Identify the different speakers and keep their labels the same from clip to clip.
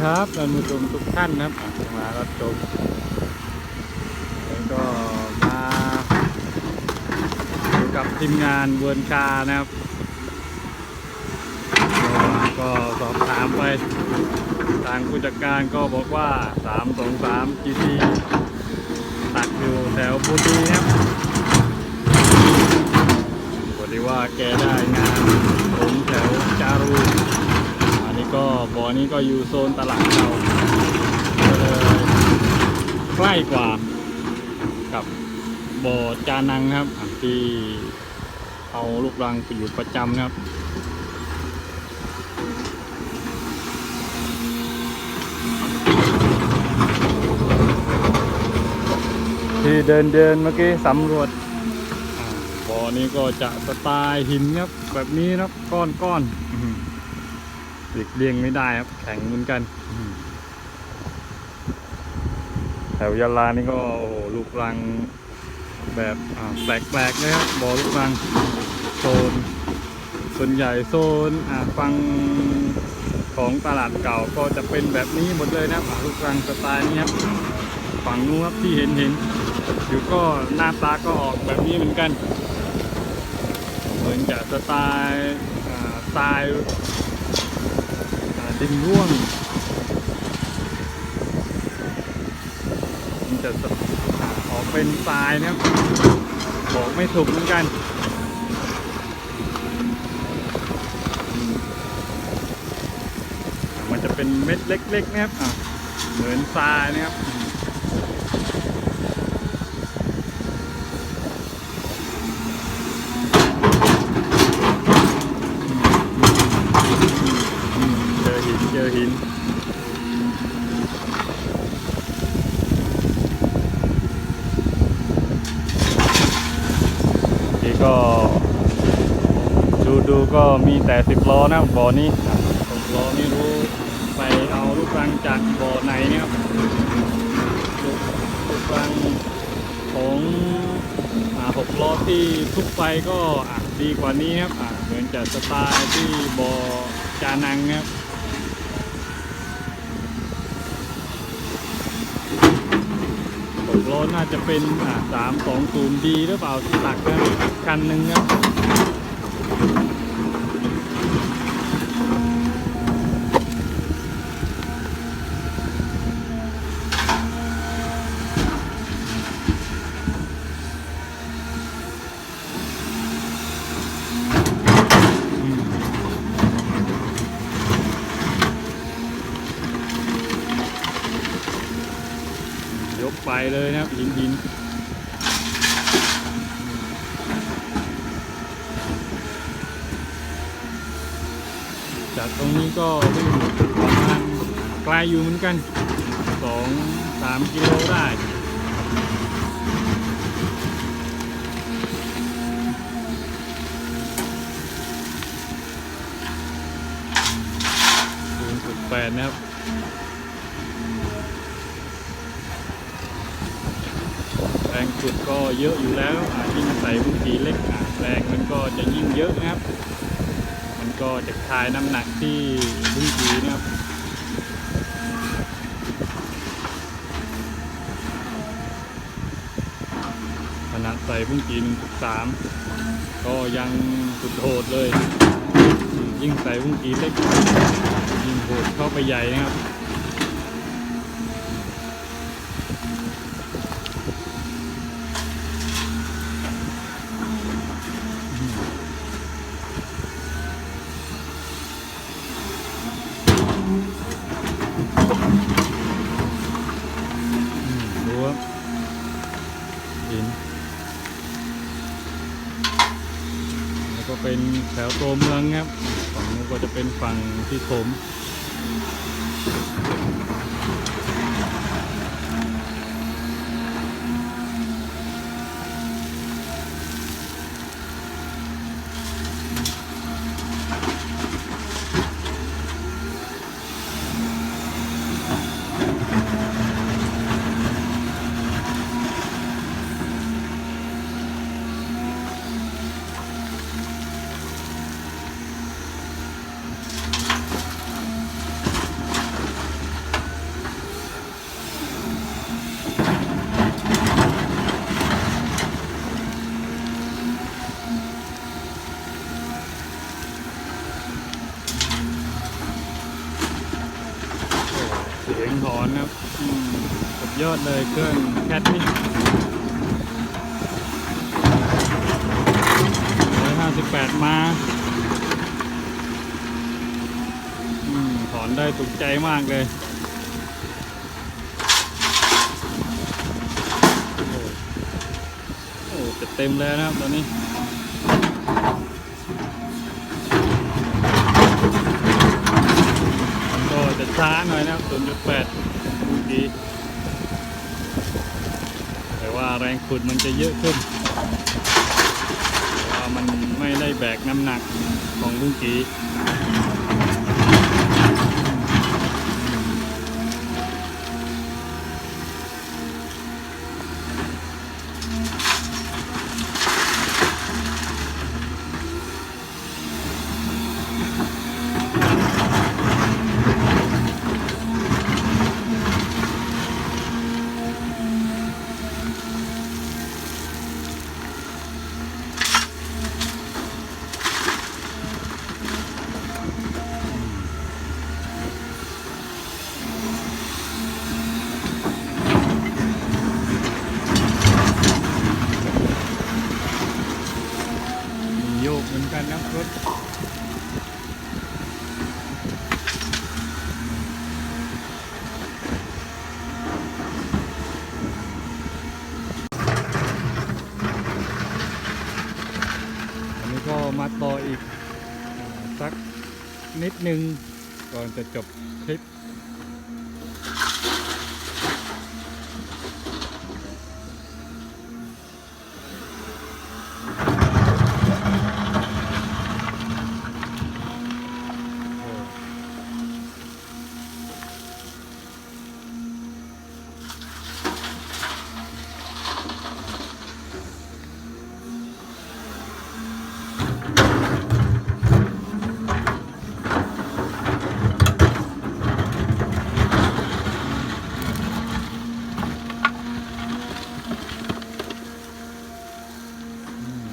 Speaker 1: ครับท่านผู้ชมทุกท่านนะครับมารับชมแล้วก็มาอยู่กับทีมงานเวิร์นกานะครับก็สอบถามไปทางผู้จัดการก็บอกว่า 323 GT ตัดอยู่แถวบุรีครับพอดีว่าแกได้งานผมแถวจารู นนี้ก็บ่อนี้ก็อยู่โซนตลาดเราก็เลยใกล้กว่ากับบ่อจานังครับ ที่เอาลูกรังไปอยู่ประจำนะครับที่เดินเดินเมื่อกี้สำรวจบ่อนี้ก็จะสไตล์หินครับ แบบนี้นะครับก้อนก้อน หือหลีกเลี่ยงไม่ได้ครับ แข็งเหมือนกันอื้อหือแถวยะลานี่ก็โอ้โหลูกรังแบบอ่าแปลกๆเลยครับบ่อลูกรังโซนส่วนใหญ่โซนอ่าฟังของตลาดเก่าก็จะเป็นแบบนี้หมดเลยนะครับอ่าลูกรังสไตล์นี้ครับฝั่งนู้นครับที่เห็นเห็นอยู่ก็หน้าตาก็ออกแบบนี้เหมือนกัน เหมือนจะสไตล์อ่าทร เป็นร่วงมันจะสอ่าออกเป็นทรายนะครับบอกไม่ถูกเหมือนกันมันจะเป็นเม็ดเล็กๆนะครับเหมือนทรายนะครับ อืมเจอหินเจอหิน นี่ก็ ดูดู ก็มีแต่สิบล้อนะบ่อนี้สิบล้อไม่รู้ไปเอาลูกรังจากบ่อไหนเนี่ยครับลูกรังของหกล้อที่ทุกไปก็ดีกว่านี้ครับเหมือนจะสไตล์ที่บ่อจานังครับหกล้อน่าจะเป็นสามสองศูนย์ดีหรือเปล่าหลักนะคันหนึ่งครับ เลยนะครับหินหินจากตรงนี้ก็วิ่งประมาณไกลอยู่เหมือนกันสองสามกิโลได้ศูนย์จุดแปดนะครับ รงสุดก็เยอะอยู่แล้วยิ่งใส่บุกกีเล็กแรงมันก็จะยิ่งเยอะนะครับ มันก็จะคายน้ำหนักที่บุ้งกีนะครับขนาดใส่บุ้งกีหนึ่งจุดสามก็ยังสุดโหดเลย ยิ่งใส่บุ้งกีเล็ก ยิ่งโหดเข้าไปใหญ่นะครับ อืมดูครับหินแล้ว ก็เป็นแถวตัวเมืองครับ ฝั่งนู้นก็จะเป็นฝั่งที่ผม เสียงถอนครับอุดยอดเลยเครื่องแคทนี่ร้อยห้าสิบแปดมาถอนได้ถูกใจมากเลยโอ้โอ้จะเต็มแล้วนะครับตอนนี้ มันก็จะ ช้าหน่อยนะครับ0.8เมื่อกี้แต่ว่าแรงขุดมันจะเยอะขึ้นว่ามันไม่ได้แบกน้ำหนักของลุงกี นิดนึงก่อนจะจบคลิป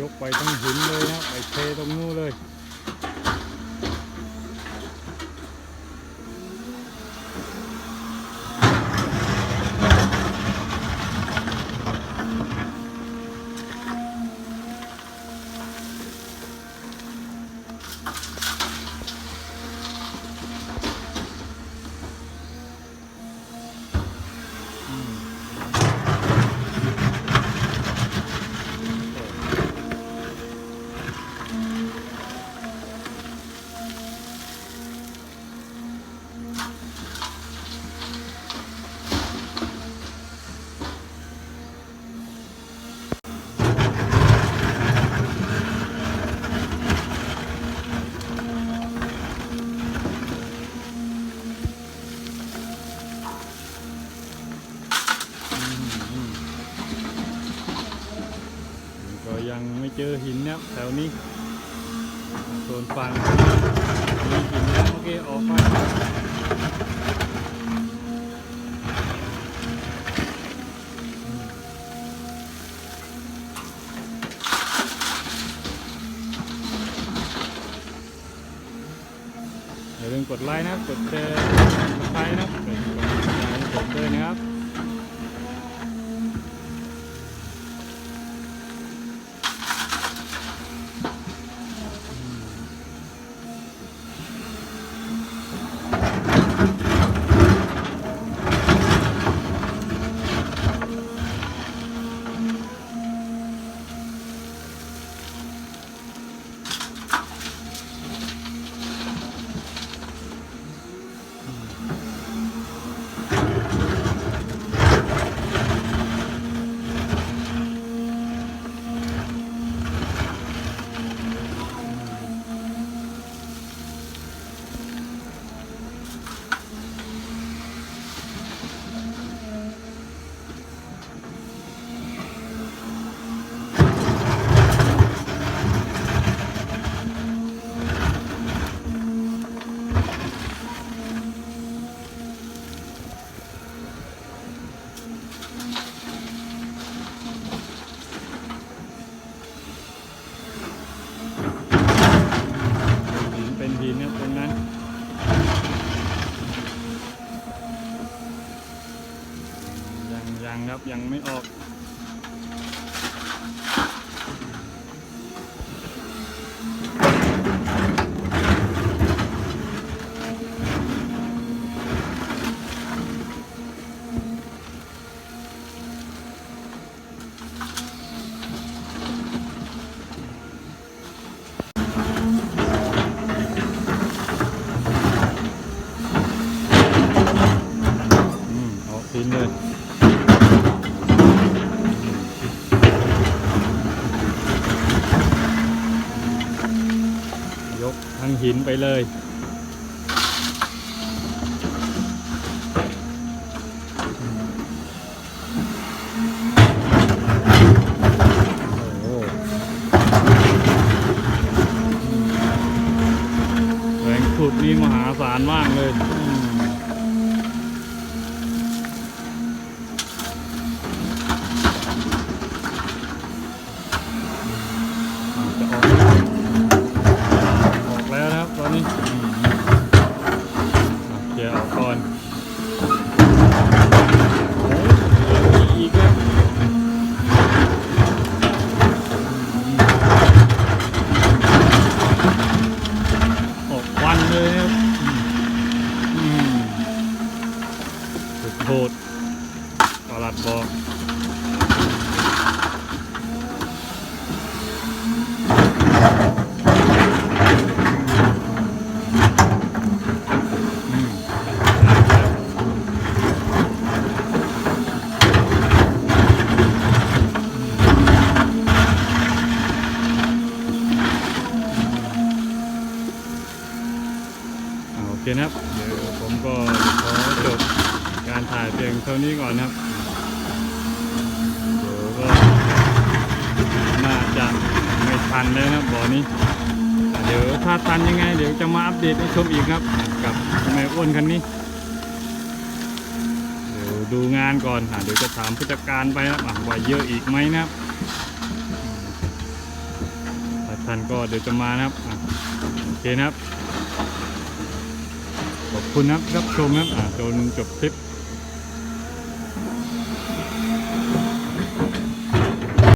Speaker 1: ยกไปต้องหินเลยนะไปเทตรงนู้นเลย จอหินเนะครับแถวนี้โซนฝั่งมีหินแล้วเมื่อกี้ออกไปอย่าลืมกดไลค์นะ กดแชร์กดไลค์นะกดกดติดตามให้ผมด้วยนะครับ ยังไม่ออก ทั้งหินไปเลย โอ้โหแรงขุดนี่มหาศาลมากเลยอืม อาจจะออกออกแล้วนะครับตอนนี้อืมอะเคลียร์ออกก่อนโอ้ยเหลืออีกครับออกวันเลยครับอืมสุดโหดประหลัดบอก อืมอ่าโอเค นะครับ เดี๋ยวผมก็ขอจบการถ่ายเพียงเท่านี้ก่อนนะครับเดี๋ยวก็น่าจะไม่ทันเลยนะบ่อนี้เดี๋ยวถ้าตันยังไง เดี๋ยวจะมาอัปเดตให้ชมอีกครับ กับแม่อ้วนคันนี้ เดี๋ยวดูงานก่อนอะเดี๋ยวจะถามผู้จัดการไปนะว่าเยอะอีกไหมนะครับถ้าทันก็เดี๋ยวจะมานะครับโอเคนะครับ คุณนะครับรับชมนะครับอะจนจบคลิป